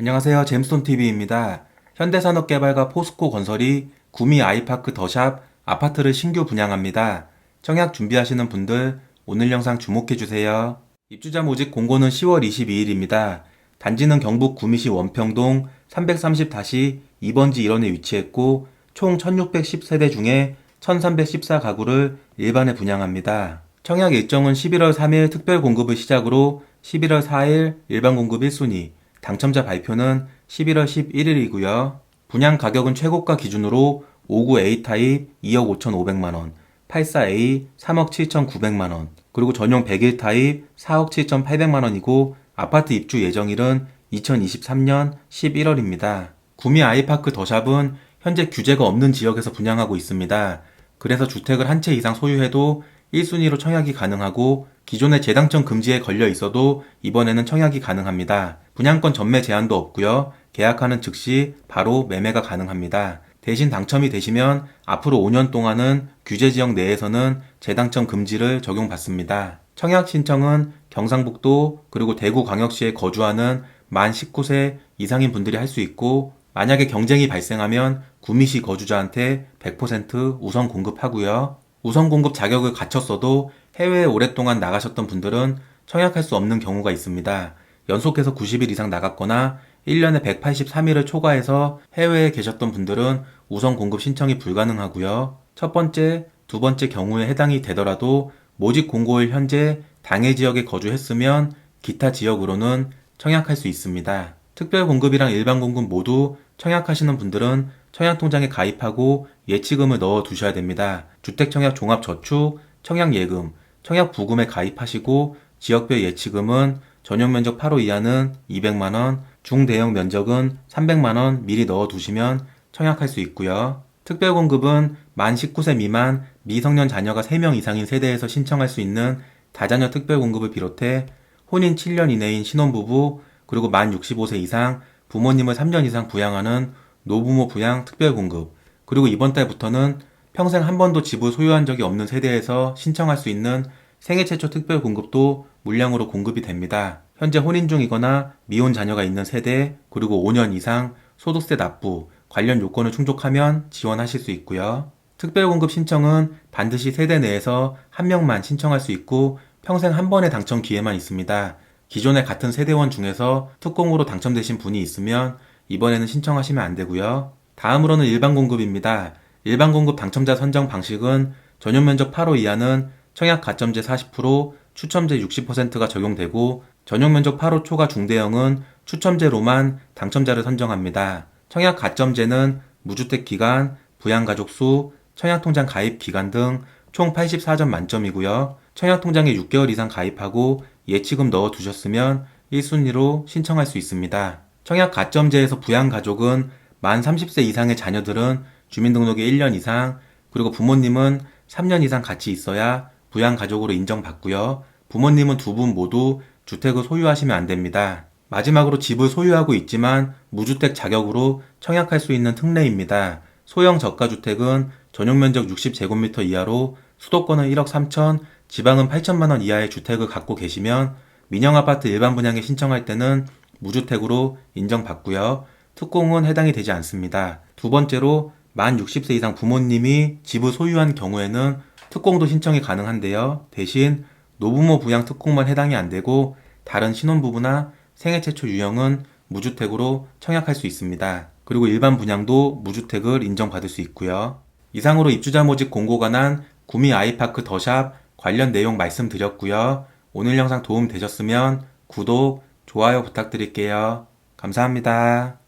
안녕하세요. 잼스톤TV입니다. 현대산업개발과 포스코 건설이 구미 아이파크 더샵 아파트를 신규 분양합니다. 청약 준비하시는 분들 오늘 영상 주목해주세요. 입주자 모집 공고는 10월 22일입니다. 단지는 경북 구미시 원평동 330-2번지 1원에 위치했고 총 1610세대 중에 1314가구를 일반에 분양합니다. 청약 일정은 11월 3일 특별 공급을 시작으로 11월 4일 일반 공급 1순위, 당첨자 발표는 11월 11일이고요. 분양 가격은 최고가 기준으로 59A 타입 2억 5,500만원, 84A 3억 7,900만원, 그리고 전용 101 타입 4억 7,800만원이고 아파트 입주 예정일은 2023년 11월입니다. 구미 아이파크 더샵은 현재 규제가 없는 지역에서 분양하고 있습니다. 그래서 주택을 한 채 이상 소유해도 1순위로 청약이 가능하고 기존의 재당첨 금지에 걸려 있어도 이번에는 청약이 가능합니다. 분양권 전매 제한도 없고요. 계약하는 즉시 바로 매매가 가능합니다. 대신 당첨이 되시면 앞으로 5년 동안은 규제 지역 내에서는 재당첨 금지를 적용받습니다. 청약 신청은 경상북도 그리고 대구 광역시에 거주하는 만 19세 이상인 분들이 할 수 있고 만약에 경쟁이 발생하면 구미시 거주자한테 100% 우선 공급하고요. 우선 공급 자격을 갖췄어도 해외에 오랫동안 나가셨던 분들은 청약할 수 없는 경우가 있습니다. 연속해서 90일 이상 나갔거나 1년에 183일을 초과해서 해외에 계셨던 분들은 우선 공급 신청이 불가능하고요. 첫 번째, 두 번째 경우에 해당이 되더라도 모집 공고일 현재 당해 지역에 거주했으면 기타 지역으로는 청약할 수 있습니다. 특별 공급이랑 일반 공급 모두 청약하시는 분들은 청약통장에 가입하고 예치금을 넣어 두셔야 됩니다. 주택청약 종합저축, 청약예금, 청약부금에 가입하시고 지역별 예치금은 전용 면적 8호 이하는 200만원, 중대형 면적은 300만원 미리 넣어 두시면 청약할 수 있고요. 특별공급은 만 19세 미만 미성년 자녀가 3명 이상인 세대에서 신청할 수 있는 다자녀 특별공급을 비롯해 혼인 7년 이내인 신혼부부 그리고 만 65세 이상 부모님을 3년 이상 부양하는 노부모 부양 특별 공급 그리고 이번 달부터는 평생 한 번도 집을 소유한 적이 없는 세대에서 신청할 수 있는 생애 최초 특별 공급도 물량으로 공급이 됩니다. 현재 혼인 중이거나 미혼 자녀가 있는 세대 그리고 5년 이상 소득세 납부 관련 요건을 충족하면 지원하실 수 있고요. 특별 공급 신청은 반드시 세대 내에서 한 명만 신청할 수 있고 평생 한 번의 당첨 기회만 있습니다. 기존의 같은 세대원 중에서 특공으로 당첨되신 분이 있으면 이번에는 신청하시면 안 되고요. 다음으로는 일반 공급입니다. 일반 공급 당첨자 선정 방식은 전용 면적 8호 이하는 청약 가점제 40%, 추첨제 60%가 적용되고 전용 면적 8호 초과 중대형은 추첨제로만 당첨자를 선정합니다. 청약 가점제는 무주택 기간, 부양 가족 수, 청약 통장 가입 기간 등 총 84점 만점이고요. 청약 통장에 6개월 이상 가입하고 예치금 넣어 두셨으면 1순위로 신청할 수 있습니다. 청약 가점제에서 부양 가족은 만 30세 이상의 자녀들은 주민등록에 1년 이상, 그리고 부모님은 3년 이상 같이 있어야 부양 가족으로 인정받고요. 부모님은 두 분 모두 주택을 소유하시면 안 됩니다. 마지막으로 집을 소유하고 있지만 무주택 자격으로 청약할 수 있는 특례입니다. 소형 저가주택은 전용 면적 60제곱미터 이하로 수도권은 1억 3천, 지방은 8천만 원 이하의 주택을 갖고 계시면 민영 아파트 일반 분양에 신청할 때는 무주택으로 인정받고요. 특공은 해당이 되지 않습니다. 두 번째로 만 60세 이상 부모님이 집을 소유한 경우에는 특공도 신청이 가능한데요. 대신 노부모 부양 특공만 해당이 안 되고 다른 신혼부부나 생애 최초 유형은 무주택으로 청약할 수 있습니다. 그리고 일반 분양도 무주택을 인정받을 수 있고요. 이상으로 입주자 모집 공고가 난 구미 아이파크 더샵 관련 내용 말씀드렸고요. 오늘 영상 도움 되셨으면 구독, 좋아요 부탁드릴게요. 감사합니다.